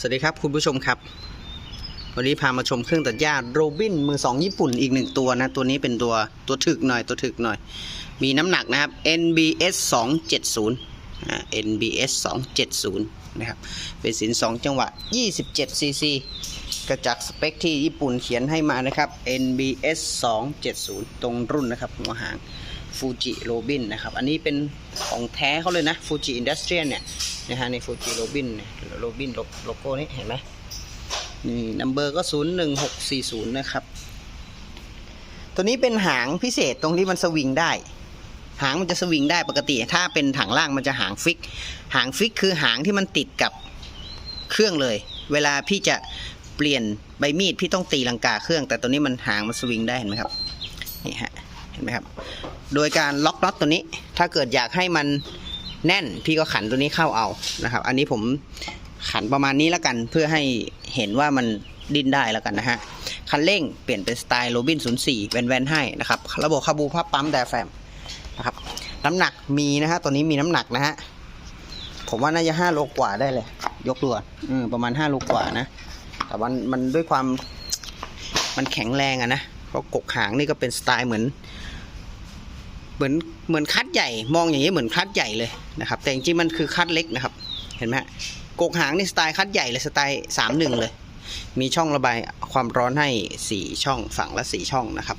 สวัสดีครับคุณผู้ชมครับ วันนี้พามาชมเครื่องตัดหญ้าโรบินมือสองญี่ปุ่นอีกหนึ่งตัวนะ ตัวนี้เป็นตัวตัวถึกหน่อยตัวถึกหน่อย มีน้ำหนักนะครับ NBS 270อ่า NBS 270นะครับเป็นสิน 2 จังหวะ 27 cc กระจักสเปคที่ญี่ปุ่นเขียนให้มานะครับ NBS 270 ตรงรุ่นนะครับหัวหาง ฟูจิโรบินนะครับ อันนี้เป็นของแท้เขาเลยนะฟูจิอินดัสเทรียเนี่ยนะฮะในฟูจิโรบินโรบินโลโก้นี้เห็นไหมนี่นัมเบอร์ก็ 01640 นะครับ ตัวนี้เป็นหางพิเศษตรงที่มันสวิงได้หางมันจะสวิงได้ปกติ ถ้าเป็นถังล่างมันจะหางฟิก หางฟิกคือหางที่มันติดกับเครื่องเลย เวลาพี่จะเปลี่ยนใบมีดพี่ต้องตีลังกาเครื่อง แต่ตัวนี้มันหางมันสวิงได้เห็นไหมครับนี่ฮะเห็นไหมครับ โดยการล็อกน็อตตัวนี้ ถ้าเกิดอยากให้มันแน่นพี่ก็ขันตัวนี้เข้าเอานะครับ อันนี้ผมขันประมาณนี้แล้วกัน เพื่อให้เห็นว่ามันดิ้นได้แล้วกันนะฮะ คันเร่งเปลี่ยนเป็นสไตล์โรบิน 04 แวนๆให้นะครับ ระบบคาบูพับปั๊มไดแฟมนะครับ น้ำหนักมีนะฮะตัวนี้มีน้ำหนักนะฮะ ผมว่าน่าจะห้าโลกว่าได้เลย ยกตัวอืมประมาณห้าโลกว่านะ แต่มันมันด้วยความมันแข็งแรงอะนะ เพราะกกหางนี่ก็เป็นสไตล์เหมือน เหมือนเหมือนคัดใหญ่ มองอย่างนี้เหมือนคัดใหญ่เลยนะครับ แต่จริงๆมันคือคัดเล็กนะครับ เห็นไหมฮะกกหางนี่สไตล์คัดใหญ่เลยสไตล์สามหนึ่งเลย มีช่องระบายความร้อนให้สี่ช่องฝั่งละสี่ช่องนะครับ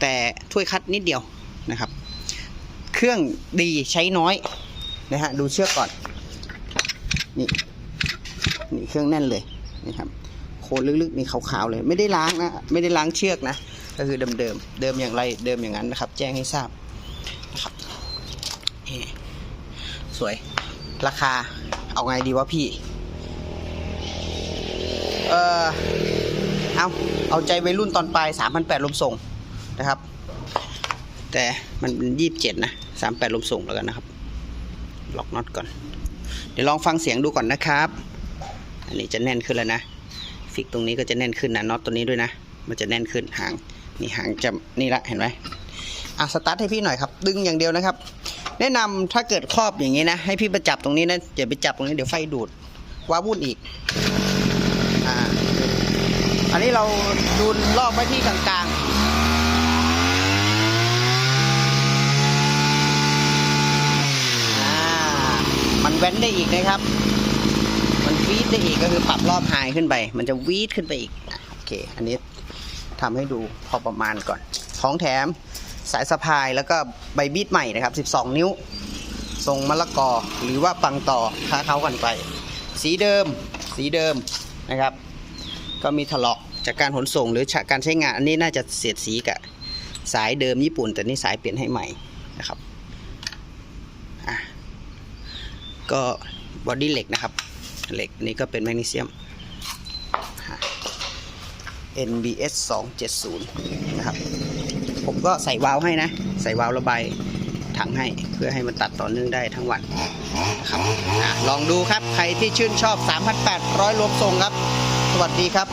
แต่ถ้วยคัดนิดเดียวนะครับ เครื่องดีใช้น้อยนะฮะดูเชือกก่อนนี่นี่เครื่องแน่นเลยนะครับโคนลึกๆนี่ขาวๆเลย ไม่ได้ล้างนะไม่ได้ล้างเชือกนะ ก็คือเดิมๆเดิมอย่างไรเดิมอย่างนั้นนะครับ แจ้งให้ทราบนะครับนี่สวย ราคาเอาไงดีวะพี่ เออเอาเอาใจวัยรุ่นตอนปลาย3,800ลมส่งนะครับ แต่มันเป็นยี่สิบเจ็ดนะสามแปดลมส่งแล้วกันนะครับ ล็อกน็อตก่อน เดี๋ยวลองฟังเสียงดูก่อนนะครับ อันนี้จะแน่นขึ้นแล้วนะ ฟิกตรงนี้ก็จะแน่นขึ้นนะน็อตตัวนี้ด้วยนะ มันจะแน่นขึ้นหาง นี่หางจะนี่ละเห็นไหมอะสตาร์ทให้พี่หน่อยครับ ดึงอย่างเดียวนะครับ แนะนำถ้าเกิดครอบอย่างนี้นะ ให้พี่ไปจับตรงนี้นะอย่าไปจับตรงนี้เดี๋ยวไฟดูดว้าวุ่นอีกอ่าอันนี้เราดูรอบไว้ที่กลางๆมันแว้นได้อีกนะครับ มันวีดได้อีกก็คือปรับรอบไฮขึ้นไป มันจะวีดขึ้นไปอีก โอเค อันนี้ ทำให้ดูพอประมาณก่อน ของแถมสายสะพายแล้วก็ใบบีดใหม่นะครับ 12 นิ้ว ทรงมะละกอหรือว่าปังต่อค้าเขากันไป สีเดิม สีเดิมนะครับ ก็มีถลอกจากการขนส่งหรือจากการใช้งาน อันนี้น่าจะเสียดสีกับสายเดิมญี่ปุ่น แต่นี่สายเปลี่ยนให้ใหม่นะครับอะก็บอดี้เหล็กนะครับเหล็กนี่ก็เป็นแมกนีเซียม NBS 270 นะครับ ผมก็ใส่วาล์วให้นะ ใส่วาล์วระบายถังให้เพื่อให้มันตัดต่อเนื่องได้ทั้งวันนะครับอลองดูครับ ใครที่ชื่นชอบ 3,800รวมทรงครับ สวัสดีครับ